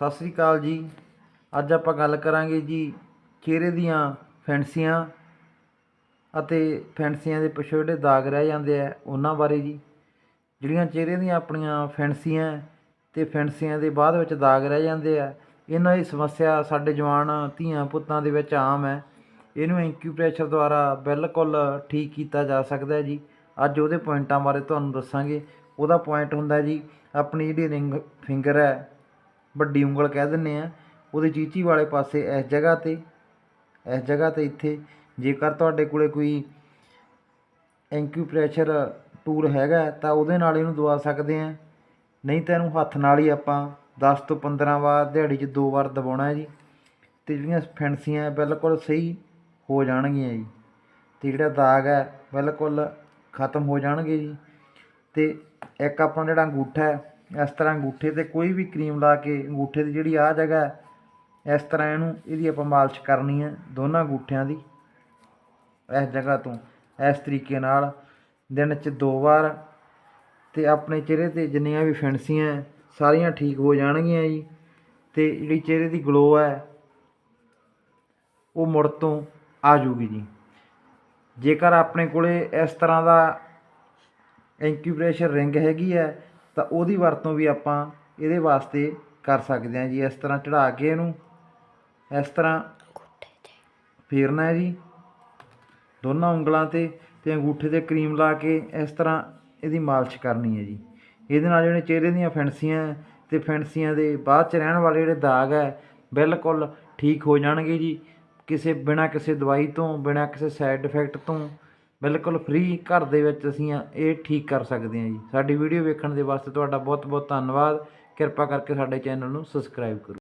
ਸਤਿ ਸ੍ਰੀ ਅਕਾਲ ਜੀ। ਅੱਜ ਆਪਾਂ ਗੱਲ ਕਰਾਂਗੇ ਜੀ ਚਿਹਰੇ ਦੀਆਂ ਫੈਂਸੀਆਂ ਅਤੇ ਫੈਂਸੀਆਂ ਦੇ ਪਿੱਛੇ ਜਿਹੜੇ ਦਾਗ ਰਹਿ ਜਾਂਦੇ ਆ ਉਹਨਾਂ ਬਾਰੇ ਜੀ। ਜਿਹੜੀਆਂ ਚਿਹਰੇ ਦੀਆਂ ਆਪਣੀਆਂ ਫੈਂਸੀਆਂ ਤੇ ਫੈਂਸੀਆਂ ਦੇ ਬਾਅਦ ਵਿੱਚ ਦਾਗ ਰਹਿ ਜਾਂਦੇ ਆ, ਇਹਨਾਂ ਦੀ ਸਮੱਸਿਆ ਸਾਡੇ ਜਵਾਨ ਧੀਆਂ ਪੁੱਤਾਂ ਦੇ ਵਿੱਚ ਆਮ ਹੈ। ਇਹਨੂੰ ਐਂਕਿਊਪ੍ਰੈਸ਼ਰ ਦੁਆਰਾ ਬਿਲਕੁਲ ਠੀਕ ਕੀਤਾ ਜਾ ਸਕਦਾ ਹੈ ਜੀ। ਅੱਜ ਉਹਦੇ ਪੁਆਇੰਟਾਂ ਬਾਰੇ ਤੁਹਾਨੂੰ ਦੱਸਾਂਗੇ। ਉਹਦਾ ਪੁਆਇੰਟ ਹੁੰਦਾ ਜੀ, ਆਪਣੀ ਜਿਹੜੀ ਰਿੰਗ, ਫਿੰਗਰ ਹੈ ਵੱਡੀ ਉਂਗਲ ਕਹਿ ਦਿੰਦੇ ਆ। ਉਹਦੇ ਚੀਚੀ ਵਾਲੇ ਪਾਸੇ ਇਸ ਜਗ੍ਹਾ ਤੇ, ਇਸ ਜਗ੍ਹਾ ਤੇ ਇੱਥੇ। ਜੇਕਰ ਤੁਹਾਡੇ ਕੋਲੇ ਕੋਈ ਐਂਕਿਊਪ੍ਰੈਸ਼ਰ ਟੂਲ ਹੈਗਾ, ਤਾਂ ਉਹਦੇ ਨਾਲ ਇਹਨੂੰ ਦਵਾ ਸਕਦੇ ਆ। ਨਹੀਂ ਤਾਂ ਇਹਨੂੰ ਹੱਥ ਨਾਲ ਹੀ ਆਪਾਂ 10 ਤੋਂ 15 ਵਾਰ, ਦਿਹਾੜੀ 'ਚ ਦੋ ਵਾਰ ਦਬਾਉਣਾ ਜੀ। ਤੇ ਜਿਹੜੀਆਂ ਫੈਂਸੀਆਂ ਬਿਲਕੁਲ ਸਹੀ ਹੋ ਜਾਣਗੀਆਂ ਜੀ। ਤੇ ਜਿਹੜਾ ਦਾਗ ਹੈ, ਬਿਲਕੁਲ ਖਤਮ ਹੋ ਜਾਣਗੇ ਜੀ। ਤੇ ਇੱਕ ਆਪਣਾ ਜਿਹੜਾ ਅੰਗੂਠਾ ਹੈ ਇਸ ਤਰ੍ਹਾਂ ਅੰਗੂਠੇ ਤੇ ਕੋਈ ਵੀ ਕਰੀਮ ਲਾ ਕੇ ਅੰਗੂਠੇ ਦੀ ਜਿਹੜੀ ਆ ਜਗ੍ਹਾ ਇਸ ਤਰ੍ਹਾਂ ਇਹਨੂੰ ਇਹਦੀ ਆਪਾਂ ਮਾਲਿਸ਼ ਕਰਨੀ ਹੈ, ਦੋਨਾਂ ਅੰਗੂਠਿਆਂ ਦੀ ਇਸ ਜਗ੍ਹਾ ਤੋਂ, ਇਸ ਤਰੀਕੇ ਨਾਲ ਦਿਨ 'ਚ ਦੋ ਵਾਰ ਤੇ ਆਪਣੇ ਚਿਹਰੇ ਤੇ ਜਿੰਨੀਆਂ ਵੀ ਫਿਣਸੀਆਂ ਸਾਰੀਆਂ ਠੀਕ ਹੋ ਜਾਣਗੀਆਂ ਜੀ। ਤੇ ਜਿਹੜੀ ਚਿਹਰੇ ਦੀ ਗਲੋ ਹੈ, ਉਹ ਮੁੜ ਤੋਂ ਆ ਜੂਗੀ ਜੀ। ਜੇਕਰ ਆਪਣੇ ਕੋਲੇ ਇਸ ਤਰ੍ਹਾਂ ਦਾ ਐਂਕਿਊਪ੍ਰੈਸ਼ਰ ਰਿੰਗ ਹੈਗੀ ਹੈ ਤਾਂ ਉਹਦੀ ਵਰਤੋਂ ਵੀ ਆਪਾਂ ਇਹਦੇ ਵਾਸਤੇ ਕਰ ਸਕਦੇ ਹਾਂ ਜੀ। ਇਸ ਤਰ੍ਹਾਂ ਚੜਾ ਕੇ ਇਹਨੂੰ ਇਸ ਤਰ੍ਹਾਂ ਫੇਰਨਾ ਹੈ ਜੀ। ਦੋਨਾਂ ਉਂਗਲਾਂ ਤੇ ਤੇ ਅੰਗੂਠੇ ਤੇ ਕਰੀਮ ਲਾ ਕੇ ਇਸ ਤਰ੍ਹਾਂ ਇਹਦੀ ਮਾਲਿਸ਼ ਕਰਨੀ ਹੈ ਜੀ। ਇਹਦੇ ਨਾਲ ਜਿਹੜੇ ਚਿਹਰੇ ਦੀਆਂ ਫਿਣਸੀਆਂ ਤੇ ਫਿਣਸੀਆਂ ਦੇ ਬਾਅਦ ਚ ਰਹਿਣ ਵਾਲੇ ਜਿਹੜੇ ਦਾਗ ਹੈ ਬਿਲਕੁਲ ਠੀਕ ਹੋ ਜਾਣਗੇ ਜੀ। ਕਿਸੇ ਬਿਨਾ ਕਿਸੇ ਦਵਾਈ ਤੋਂ ਬਿਨਾ ਕਿਸੇ ਸਾਈਡ ਇਫੈਕਟ ਤੋਂ ਬਿਲਕੁਲ ਫ੍ਰੀ ਘਰ ਦੇ ਵਿੱਚ ਅਸੀਂ ਇਹ ਠੀਕ ਕਰ ਸਕਦੇ ਹਾਂ ਜੀ। ਸਾਡੀ ਵੀਡੀਓ ਵੇਖਣ ਦੇ ਵਾਸਤੇ ਤੁਹਾਡਾ ਬਹੁਤ ਬਹੁਤ ਧੰਨਵਾਦ। ਕਿਰਪਾ ਕਰਕੇ ਸਾਡੇ ਚੈਨਲ ਨੂੰ ਸਬਸਕ੍ਰਾਈਬ ਕਰੋ।